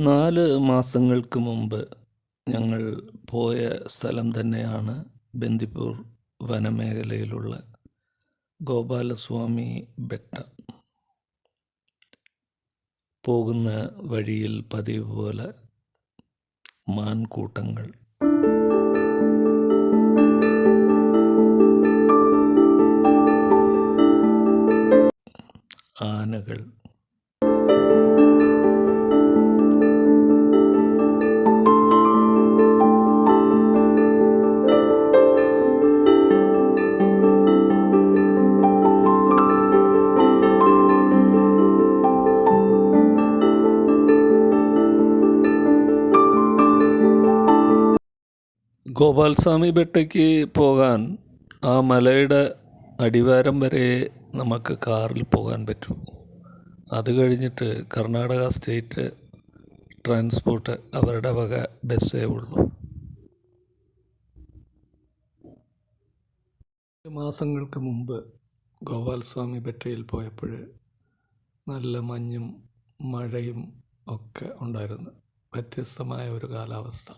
നാല് മാസങ്ങൾക്ക് മുമ്പ് ഞങ്ങൾ പോയ സ്ഥലം തന്നെയാണ് ബന്ദിപ്പൂർ വനമേഖലയിലുള്ള ഗോപാലസ്വാമി ബെട്ട. പോകുന്ന വഴിയിൽ പതിവ് പോലെ മാൻകൂട്ടങ്ങൾ. ആനകൾ. ഗോപാൽസ്വാമി ബെട്ടയ്ക്ക് പോകാൻ ആ മലയുടെ അടിവാരം വരെ നമുക്ക് കാറിൽ പോകാൻ പറ്റും. അത് കഴിഞ്ഞിട്ട് കർണാടക സ്റ്റേറ്റ് ട്രാൻസ്പോർട്ട് അവരുടെ വക ബസ്സേ ഉള്ളൂ. മാസങ്ങൾക്ക് മുമ്പ് ഗോപാൽസ്വാമി ബെട്ടയിൽ പോയപ്പോൾ നല്ല മഞ്ഞും മഴയും ഒക്കെ ഉണ്ടായിരുന്നു. വ്യത്യസ്തമായ ഒരു കാലാവസ്ഥ.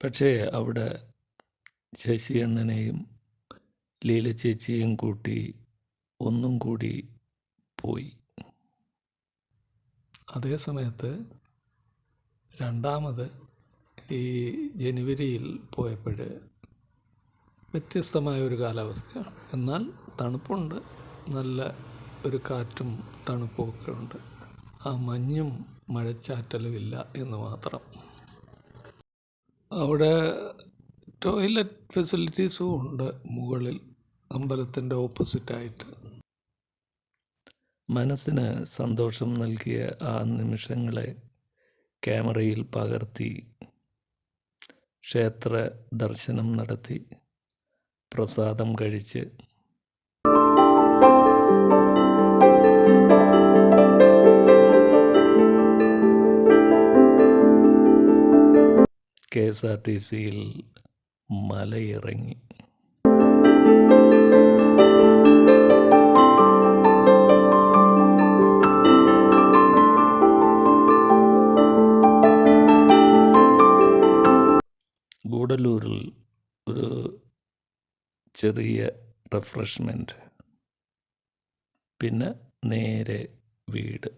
പക്ഷേ അവിടെ ശശിയണ്ണനെയും ലീല ചേച്ചിയും കൂട്ടി ഒന്നും കൂടി പോയി. അതേ സമയത്ത് രണ്ടാമത് ഈ ജനുവരിയിൽ പോയപ്പോൾ വ്യത്യസ്തമായ ഒരു കാലാവസ്ഥയാണ്. എന്നാൽ തണുപ്പുണ്ട് നല്ല ഒരു കാറ്റും തണുപ്പും ഒക്കെ ഉണ്ട്. ആ മഞ്ഞും മഴച്ചാറ്റലും ഇല്ല എന്ന് മാത്രം. അവിടെ ടോയ്ലറ്റ് ഫെസിലിറ്റീസും ഉണ്ട് മുകളിൽ അമ്പലത്തിന്റെ ഓപ്പോസിറ്റായിട്ട് മനസ്സിന് സന്തോഷം നൽകിയ ആ നിമിഷങ്ങളെ ക്യാമറയിൽ പകർത്തി ക്ഷേത്ര ദർശനം നടത്തി പ്രസാദം കഴിച്ച് കെ എസ് ആർ ടി സിയിൽ മലയിറങ്ങി. ഗൂഡല്ലൂരിൽ ഒരു ചെറിയ റിഫ്രഷ്മെന്റ് പിന്നെ നേരെ വീട്.